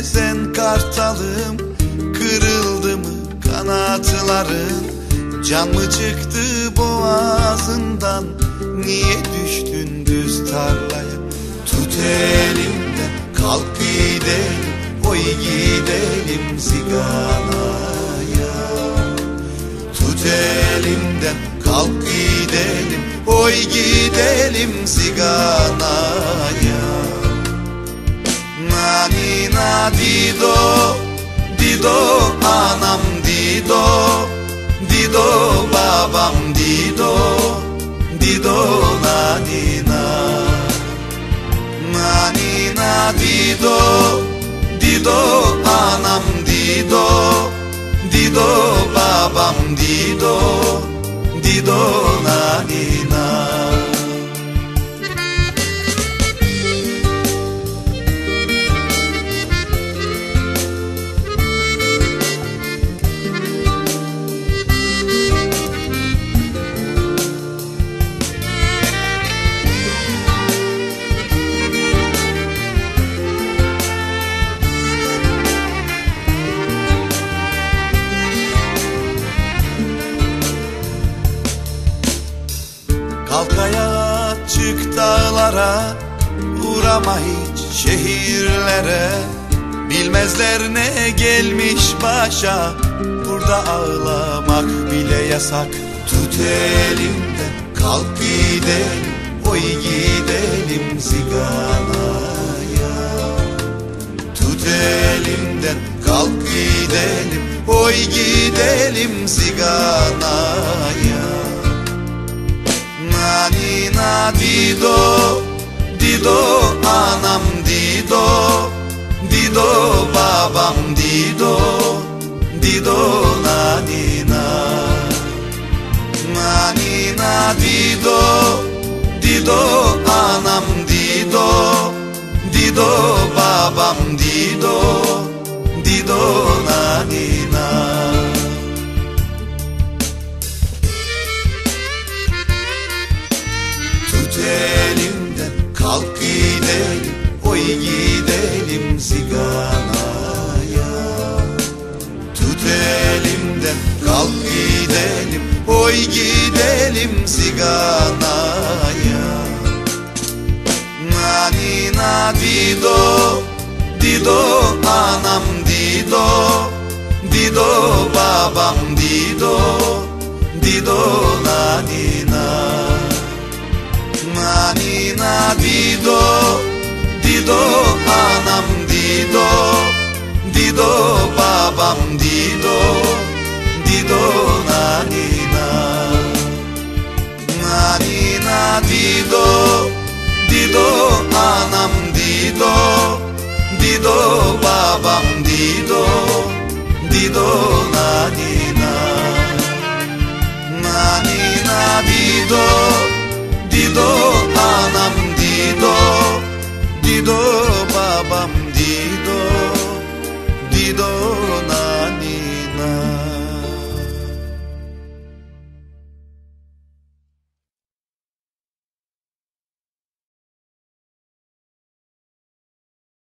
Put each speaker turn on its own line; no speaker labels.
Gezen kartalım Kırıldı mı kanatların? Can mı çıktı boğazından? Niye düştün düz tarlaya? Tut elimden kalk gidelim Oy gidelim ziganaya. Tut elimden kalk gidelim Oy gidelim ziganaya dido Dido anam dido Dido babam dido Dido nani na Nani na dido Dido anam dido Dido babam dido Dido nani Kalk ayağa çık dağlara Uğrama hiç şehirlere. Bilmezler ne gelmiş başa Burada ağlamak bile yasak. Tut elimden kalk gidelim Oy gidelim ziganaya. Tut elimden kalk gidelim Oy gidelim ziganaya Nani na dido Dido anam dido Dido babam dido Dido nani na Nani na dido Dido anam dido Dido babam dido Dido nani gidelim ziganaya Tut elimden kalk gidelim Oy gidelim ziganaya Nani na dido Dido anam dido Dido babam dido Dido Dido, Dido, Nanina. Nanina, Dido, Dido, Anam Dido Dido, Babam Dido, Dido, Nanina. Nanina, Dido.